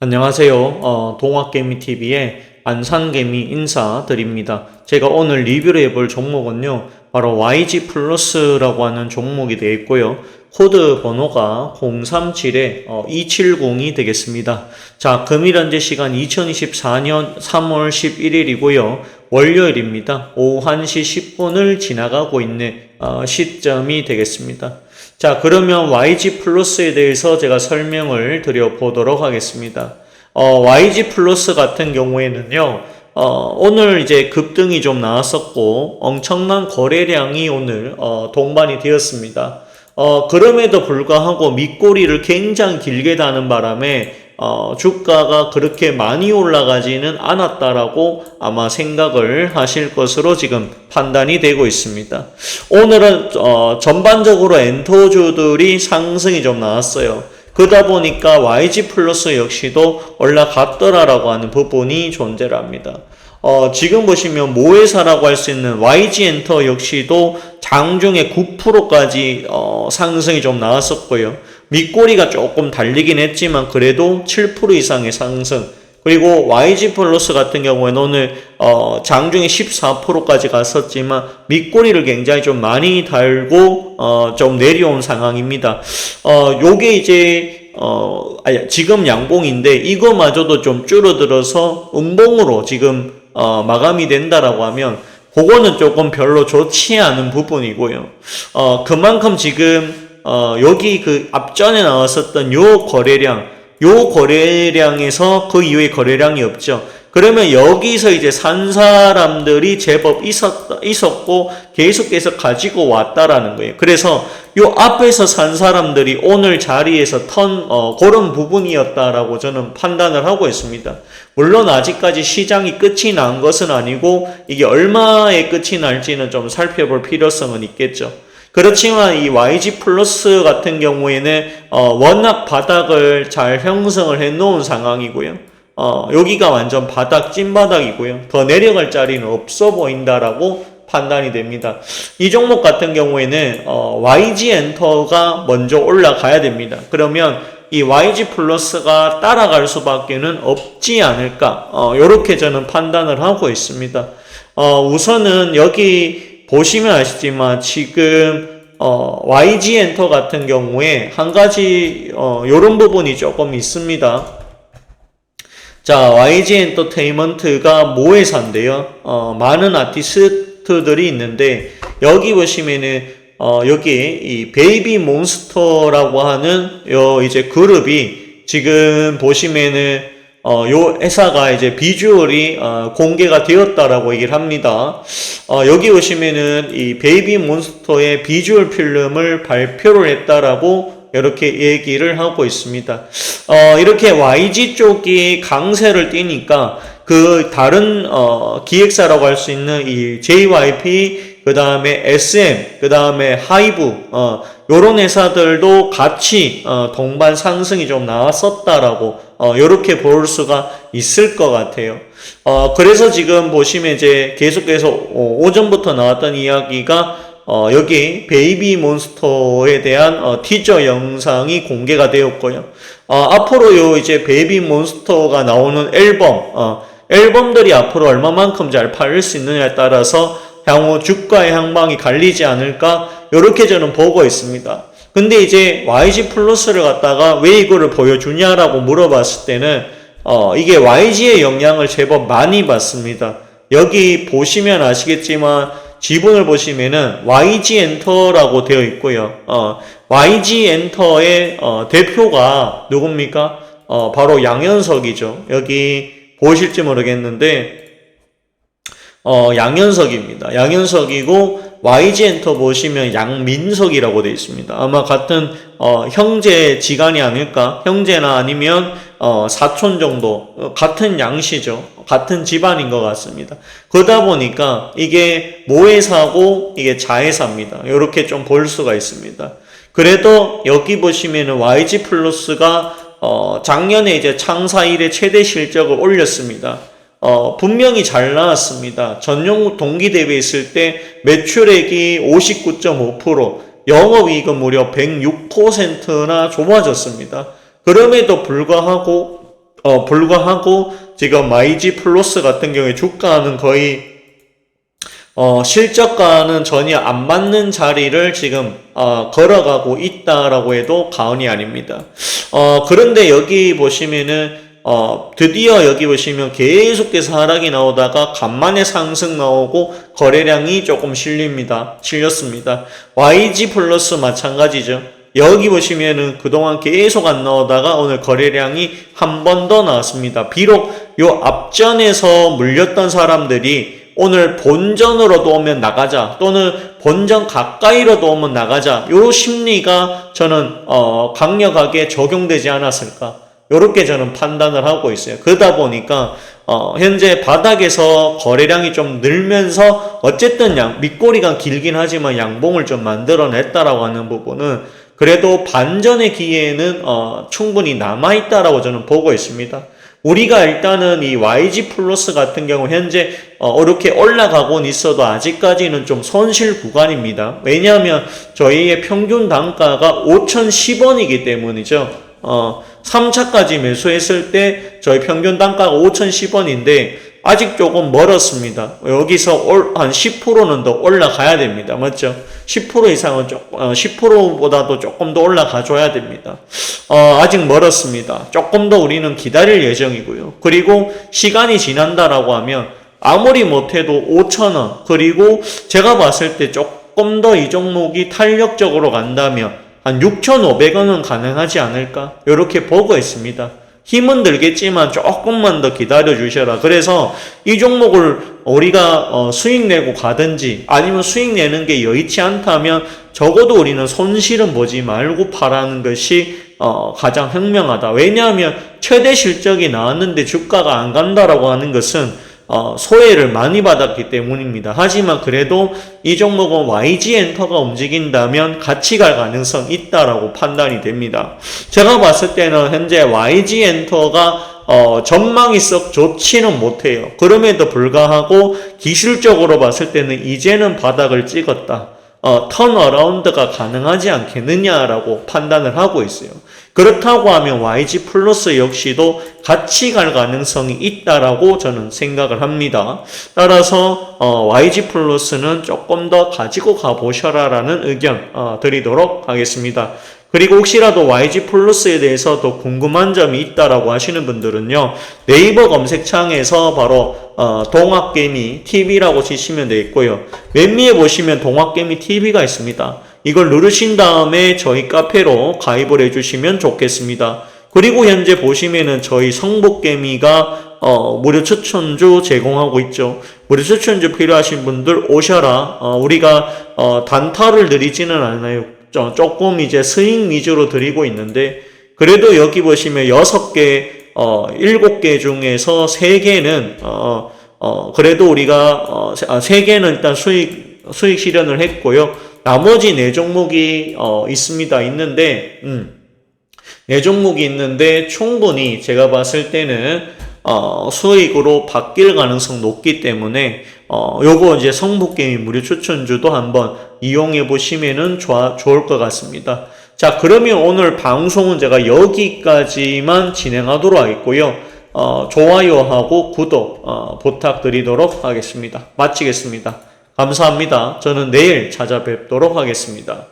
안녕하세요. 어, 동학개미TV의 안산개미 인사드립니다. 제가 오늘 리뷰를 해볼 종목은요, 바로 YG 플러스라고 하는 종목이 되어 있고요. 코드 번호가 037에 270이 되겠습니다. 자, 금일 현재 시간 2024년 3월 11일이고요. 월요일입니다. 오후 1시 10분을 지나가고 있는 어, 시점이 되겠습니다. 자, 그러면 YG 플러스에 대해서 제가 설명을 드려보도록 하겠습니다. 어, YG 플러스 같은 경우에는요, 어, 오늘 이제 급등이 좀 나왔었고, 엄청난 거래량이 오늘, 어, 동반이 되었습니다. 어, 그럼에도 불구하고 밑꼬리를 굉장히 길게 다는 바람에, 어, 주가가 그렇게 많이 올라가지는 않았다라고 아마 생각을 하실 것으로 지금 판단이 되고 있습니다. 오늘은, 어, 전반적으로 엔터주들이 상승이 좀 나왔어요. 그러다 보니까 YG 플러스 역시도 올라갔더라라고 하는 부분이 존재를 합니다. 어, 지금 보시면 모회사라고 할 수 있는 YG 엔터 역시도 장중에 9%까지 어, 상승이 좀 나왔었고요. 밑꼬리가 조금 달리긴 했지만 그래도 7% 이상의 상승. 그리고 YG 플러스 같은 경우에는 오늘 어, 장중에 14%까지 갔었지만 밑꼬리를 굉장히 좀 많이 달고 어, 좀 내려온 상황입니다. 어, 요게 이제 어, 아니, 지금 양봉인데 이거마저도 좀 줄어들어서 음봉으로 지금 어, 마감이 된다라고 하면 그거는 조금 별로 좋지 않은 부분이고요. 어, 그만큼 지금 어, 여기 그 앞전에 나왔었던 요 거래량 요 거래량에서 그 이후에 거래량이 없죠. 그러면 여기서 이제 산 사람들이 제법 있었, 있었고 계속해서 가지고 왔다라는 거예요. 그래서 요 앞에서 산 사람들이 오늘 자리에서 턴, 어, 그런 부분이었다라고 저는 판단을 하고 있습니다. 물론 아직까지 시장이 끝이 난 것은 아니고 이게 얼마의 끝이 날지는 좀 살펴볼 필요성은 있겠죠. 그렇지만 이 YG 플러스 같은 경우에는 어, 워낙 바닥을 잘 형성을 해 놓은 상황이고요. 어, 여기가 완전 바닥 찐바닥이고요. 더 내려갈 자리는 없어 보인다라고 판단이 됩니다. 이 종목 같은 경우에는 어, YG 엔터가 먼저 올라가야 됩니다. 그러면 이 YG 플러스가 따라갈 수밖에는 없지 않을까. 어, 이렇게 저는 판단을 하고 있습니다. 어, 우선은 여기 보시면 아시지만 지금 어, YG 엔터 같은 경우에 한 가지 어, 이런 부분이 조금 있습니다. 자, YG 엔터테인먼트가 모회사인데요. 어, 많은 아티스트들이 있는데 여기 보시면은 어, 여기 이 베이비 몬스터라고 하는 요 이제 그룹이 지금 보시면은 어, 요 회사가 이제 비주얼이 어, 공개가 되었다라고 얘기를 합니다. 어, 여기 보시면은 이 베이비 몬스터의 비주얼 필름을 발표를 했다라고 이렇게 얘기를 하고 있습니다. 어, 이렇게 YG 쪽이 강세를 띠니까 그 다른 어, 기획사라고 할 수 있는 이 JYP 그 다음에 SM 그 다음에 하이브 어, 요런 회사들도 같이 어, 동반 상승이 좀 나왔었다라고 어, 이렇게 볼 수가 있을 것 같아요. 어, 그래서 지금 보시면 이제 계속해서 어, 오전부터 나왔던 이야기가 어, 여기 베이비 몬스터에 대한 어, 티저 영상이 공개가 되었고요. 어, 앞으로 요 이제 베이비 몬스터가 나오는 앨범, 어, 앨범들이 앞으로 얼마만큼 잘 팔릴 수 있느냐에 따라서 향후 주가의 향방이 갈리지 않을까 이렇게 저는 보고 있습니다. 근데 이제 YG 플러스를 갖다가 왜 이거를 보여주냐라고 물어봤을 때는 어, 이게 YG의 영향을 제법 많이 받습니다. 여기 보시면 아시겠지만 지분을 보시면은 YG 엔터라고 되어 있고요. 어, YG 엔터의 어, 대표가 누굽니까? 어, 바로 양현석이죠. 여기 보실지 모르겠는데 어, 양현석입니다. 양현석이고 YG 엔터 보시면 양민석이라고 되어 있습니다. 아마 같은 어, 형제 지간이 아닐까? 형제나 아니면 어, 사촌 정도 어, 같은 양씨죠. 같은 집안인 것 같습니다. 그러다 보니까 이게 모회사고 이게 자회사입니다. 이렇게 좀 볼 수가 있습니다. 그래도 여기 보시면은 YG 플러스가 어, 작년에 이제 창사 이래 최대 실적을 올렸습니다. 어, 분명히 잘 나왔습니다. 전용 동기 대비했을 때 매출액이 59.5%, 영업이익은 무려 106%나 좋아졌습니다. 그럼에도 불구하고 어, 불과하고 지금 마이지 플러스 같은 경우에 주가는 거의 어, 실적과는 전혀 안 맞는 자리를 지금 어, 걸어가고 있다라고 해도 과언이 아닙니다. 어, 그런데 여기 보시면은 어, 드디어 여기 보시면 계속해서 하락이 나오다가 간만에 상승 나오고 거래량이 조금 실립니다. 실렸습니다. YG 플러스 마찬가지죠. 여기 보시면은 그동안 계속 안 나오다가 오늘 거래량이 한 번 더 나왔습니다. 비록 요 앞전에서 물렸던 사람들이 오늘 본전으로도 오면 나가자 또는 본전 가까이로도 오면 나가자 요 심리가 저는 어 강력하게 적용되지 않았을까 요렇게 저는 판단을 하고 있어요. 그러다 보니까 어 현재 바닥에서 거래량이 좀 늘면서 어쨌든 양 밑꼬리가 길긴 하지만 양봉을 좀 만들어냈다라고 하는 부분은 그래도 반전의 기회는 어 충분히 남아 있다라고 저는 보고 있습니다. 우리가 일단은 이 YG 플러스 같은 경우 현재 어, 이렇게 올라가곤 있어도 아직까지는 좀 손실 구간입니다. 왜냐하면 저희의 평균 단가가 5,010원이기 때문이죠. 어, 3차까지 매수했을 때 저희 평균 단가가 5,010원인데 아직 조금 멀었습니다. 여기서 올, 한 10%는 더 올라가야 됩니다. 맞죠? 10% 이상은 조, 어, 10%보다도 조금 더 올라가 줘야 됩니다. 어, 아직 멀었습니다. 조금 더 우리는 기다릴 예정이고요. 그리고 시간이 지난다라고 하면 아무리 못해도 5,000원 그리고 제가 봤을 때 조금 더 이 종목이 탄력적으로 간다면 한 6,500원은 가능하지 않을까? 이렇게 보고 있습니다. 힘은 들겠지만 조금만 더 기다려 주셔라. 그래서 이 종목을 우리가 어, 수익 내고 가든지 아니면 수익 내는 게 여의치 않다면 적어도 우리는 손실은 보지 말고 파라는 것이 어, 가장 현명하다. 왜냐하면 최대 실적이 나왔는데 주가가 안 간다라고 하는 것은 어, 소외를 많이 받았기 때문입니다. 하지만 그래도 이 종목은 YG 엔터가 움직인다면 같이 갈 가능성 있다라고 판단이 됩니다. 제가 봤을 때는 현재 YG 엔터가 어, 전망이 썩 좋지는 못해요. 그럼에도 불구하고 기술적으로 봤을 때는 이제는 바닥을 찍었다. 어, 턴어라운드가 가능하지 않겠느냐라고 판단을 하고 있어요. 그렇다고 하면 YG 플러스 역시도 같이 갈 가능성이 있다라고 저는 생각을 합니다. 따라서 어, YG 플러스는 조금 더 가지고 가보셔라라는 의견 어, 드리도록 하겠습니다. 그리고 혹시라도 YG 플러스에 대해서 더 궁금한 점이 있다라고 하시는 분들은요 네이버 검색창에서 바로 어, 동학개미 TV라고 치시면 되겠고요 맨 위에 보시면 동학개미 TV가 있습니다. 이걸 누르신 다음에 저희 카페로 가입을 해주시면 좋겠습니다. 그리고 현재 보시면은 저희 성복개미가 어, 무료 추천주 제공하고 있죠. 무료 추천주 필요하신 분들 오셔라. 어, 우리가 어, 단타를 드리지는 않아요. 저, 조금 이제 스윙 위주로 드리고 있는데 그래도 여기 보시면 여섯 개, 어, 일곱 개 중에서 세 개는 어, 어, 그래도 우리가 어, 세- 아, 세 개는 일단 수익 수익 실현을 했고요. 나머지 네 종목이 어, 있습니다. 있는데 음. 네 종목이 있는데 충분히 제가 봤을 때는 어, 수익으로 바뀔 가능성 높기 때문에 어, 요거 이제 성북게임 무료 추천주도 한번 이용해 보시면은 좋아, 좋을 것 같습니다. 자, 그러면 오늘 방송은 제가 여기까지만 진행하도록 하겠고요. 어, 좋아요하고 구독 어, 부탁드리도록 하겠습니다. 마치겠습니다. 감사합니다. 저는 내일 찾아뵙도록 하겠습니다.